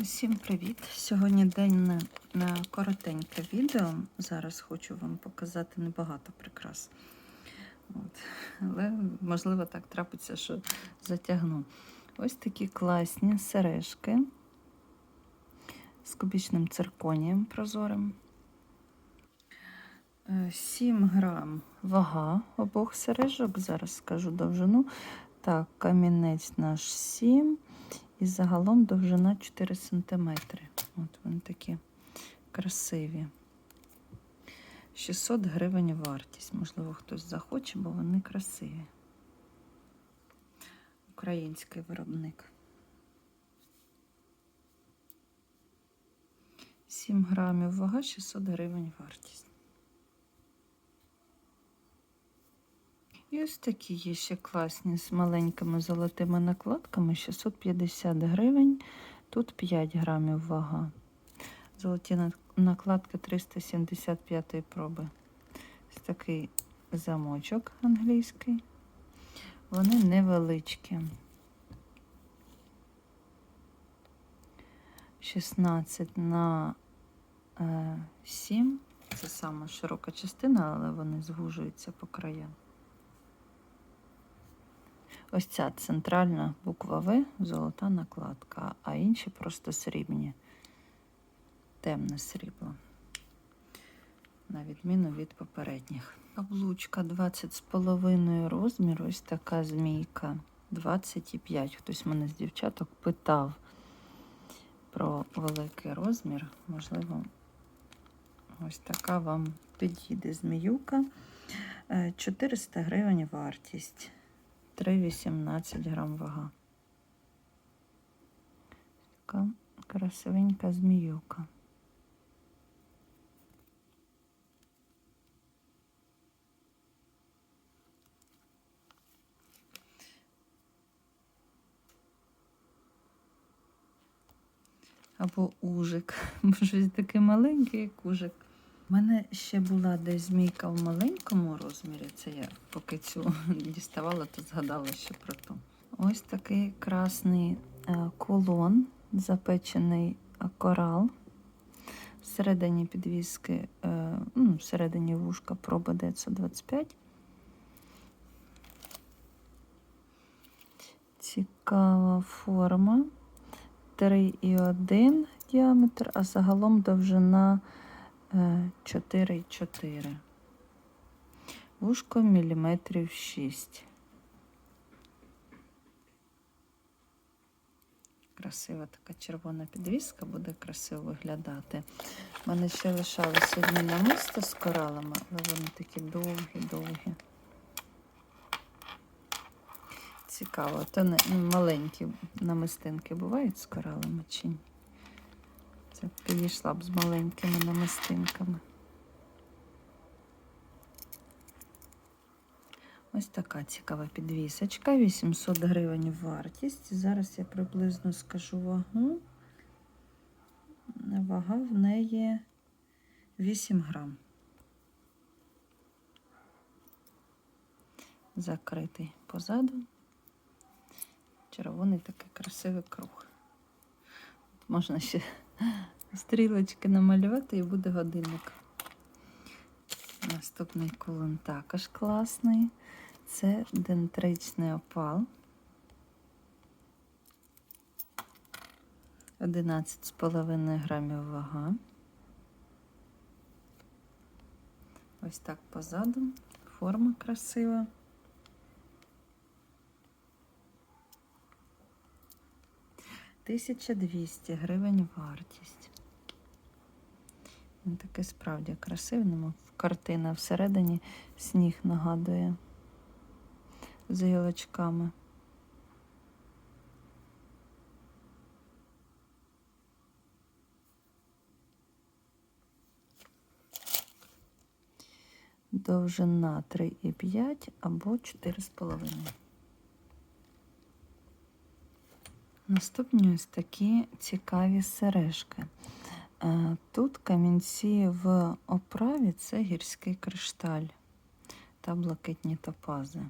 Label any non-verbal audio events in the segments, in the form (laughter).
Усім привіт! Сьогодні день на, на коротеньке відео. Зараз хочу вам показати небагато прикрас. От. Але, можливо, так трапиться, що затягну. Ось такі класні сережки з кубічним цирконієм прозорим. Е, 7 грам вага обох сережок. Зараз скажу довжину. Так, камінець наш 7. І загалом довжина 4 см. От вони такі красиві. 600 гривень вартість. Можливо, хтось захоче, бо вони красиві. Український виробник. 7 грамів вага, 600 гривень вартість. І ось такі є ще класні з маленькими золотими накладками 650 гривень. Тут 5 грамів вага. Золоті накладки 375 проби. Ось такий замочок англійський. Вони невеличкі. 16 на 7. Це сама широка частина, але вони звужуються по краям. Ось ця центральна буква В, золота накладка, а інші просто срібні, темне срібло, на відміну від попередніх. Каблучка 20,5 розмір, ось така змійка 25. Хтось мене з дівчаток питав про великий розмір. Можливо, ось така вам підійде зміюка. 400 гривень вартість. 3,18 грам вага. Така красивенька зміюка. Або ужик. (laughs) Щось таке маленьке, як ужик. У мене ще була десь змійка в маленькому розмірі. Це я поки цю (laughs) діставала, то згадала ще про ту. Ось такий красний е, колон, запечений корал. Всередині підвіски, е, ну, всередині вушка проба 925. Цікава форма. 3,1 діаметр, а загалом довжина. 4,4. Вушко міліметрів 6. Красива така червона підвіска, буде красиво виглядати. У мене ще лишалося одні намисто з коралами, але вони такі довгі-довгі. Цікаво, то маленькі намистинки бувають з коралами чи ні? Це підійшла б з маленькими намистинками. Ось така цікава підвісочка. 800 гривень вартість. Зараз я приблизно скажу вагу. Вага в неї 8 грам. Закритий позаду. Червоний такий красивий круг. Можна ще стрілочки намалювати і буде годинник. Наступний кулон також класний. Це дентричний опал. 11,5 грамів вага. Ось так позаду. Форма красива. Тисяча двісті гривень вартість. Він такий справді красивий. Картина всередині сніг нагадує з гілочками. Довжина 3,5 або 4,5. Наступні ось такі цікаві сережки. Е, тут камінці в оправі це гірський кришталь та блакитні топази.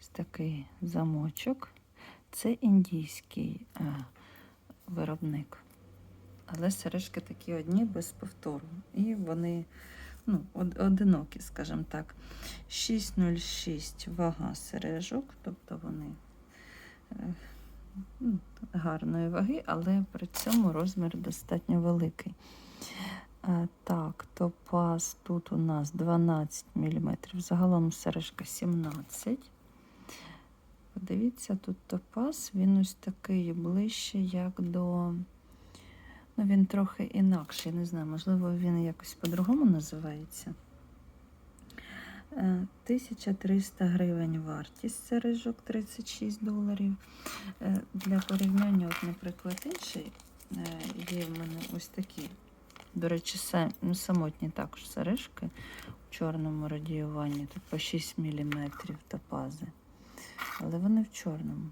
Ось такий замочок. Це індійський е, виробник. Але сережки такі одні без повтору. І вони ну, одинокі, скажімо так. 6,06 вага сережок, тобто вони е, гарної ваги, але при цьому розмір достатньо великий. Так, топаз тут у нас 12 мм, загалом сережка 17 Подивіться, тут топаз, він ось такий ближче, як до. Ну, він трохи інакший, не знаю, можливо, він якось по-другому називається. Е, 1300 гривень вартість сережок 36 доларів. Е, Для порівняння, от, наприклад, інший е, є в мене ось такі. До речі, ну, самотні також сережки у чорному радіюванні, тут по 6 мм топази. Але вони в чорному.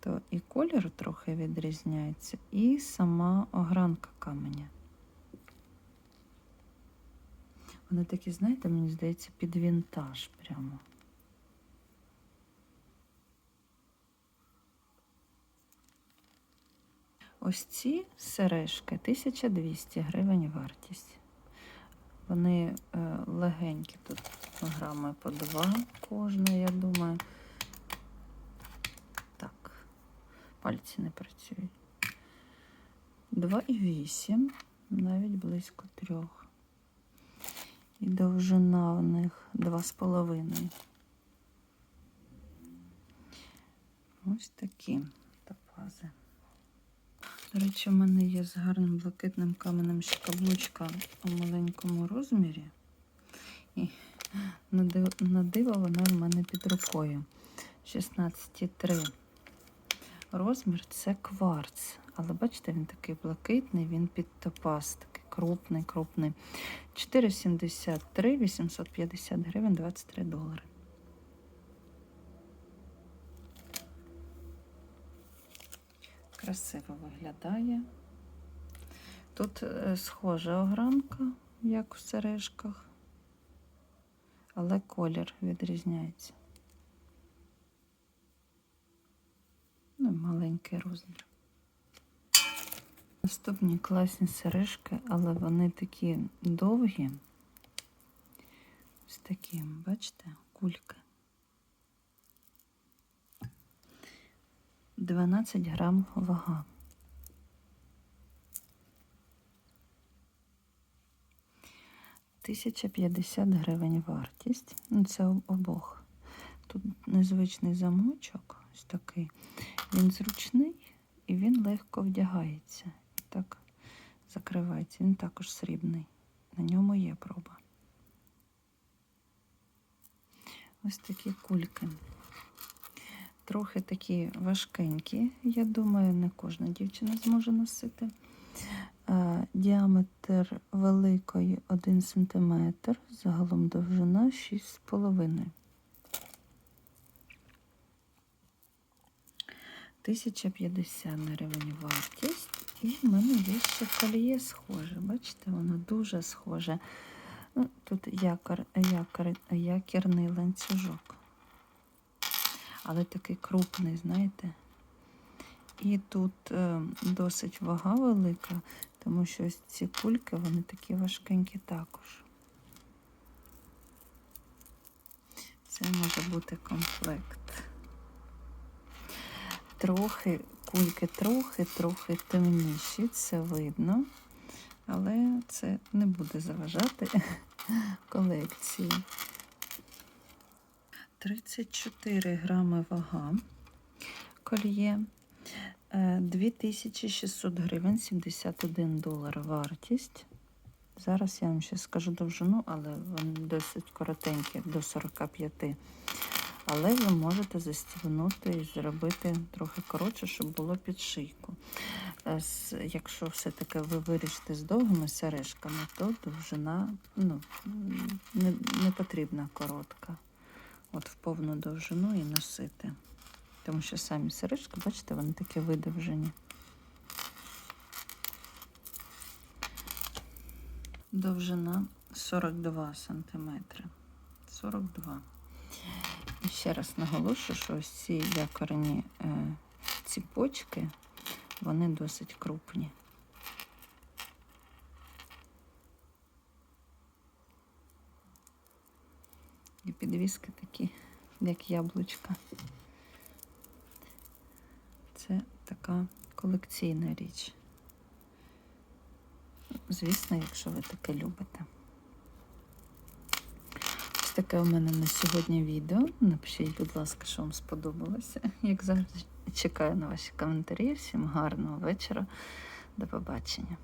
То і колір трохи відрізняється, і сама огранка каменя. Вони такі, знаєте, мені здається, під вінтаж прямо. Ось ці сережки 1200 гривень вартість. Вони е, легенькі, тут грами по два кожна, я думаю. Так, пальці не працюють. 2,8, навіть близько трьох. І довжина в них 2,5. Ось такі топази. До речі, в мене є з гарним блакитним каменем ще каблучка у маленькому розмірі. І на диво, вона в мене під рукою. 16,3. Розмір це кварц. Але бачите, він такий блакитний, він під топаз, такий крупний, крупний. 4,73, 850 гривень, 23 долари. Красиво виглядає. Тут е, схожа огранка, як в сережках, але колір відрізняється. Ну, і маленький розмір. Наступні класні сережки, але вони такі довгі. Ось такі, бачите, кульки. 12 грам вага. Тисяча п'ятдесят гривень вартість. Ну, це обох. Тут незвичний замочок, ось такий. Він зручний і він легко вдягається. Так закривається. Він також срібний. На ньому є проба. Ось такі кульки. Трохи такі важкенькі, я думаю, не кожна дівчина зможе носити. Е, Діаметр великої 1 см, загалом довжина 6,5. 1050 гривень вартість. І в мене є ще кольє схоже. Бачите, воно дуже схоже. Ну, тут якор, якор, якірний ланцюжок. Але такий крупний, знаєте. І тут е, досить вага велика, тому що ось ці кульки, вони такі важкенькі також. Це може бути комплект. Трохи кульки трохи, трохи темніші, це видно, але це не буде заважати (laughs) колекції. 34 грами вага кольє. Е, 2600 гривень, 71 долар вартість. Зараз я вам ще скажу довжину, але вони досить коротенькі, до 45. Але ви можете застібнути і зробити трохи коротше, щоб було під шийку. Е, Якщо все-таки ви вирішите з довгими сережками, то довжина ну, не, не потрібна коротка. От в повну довжину і носити. Тому що самі сережки, бачите, вони такі видовжені. Довжина 42 сантиметри. 42. Ще раз наголошую, що ось ці якорні е, ціпочки, вони досить крупні. І підвіски такі, як яблучка. Це така колекційна річ. Звісно, якщо ви таке любите. Таке у мене на сьогодні відео. Напишіть, будь ласка, що вам сподобалося. Як завжди, чекаю на ваші коментарі. Всім гарного вечора. До побачення.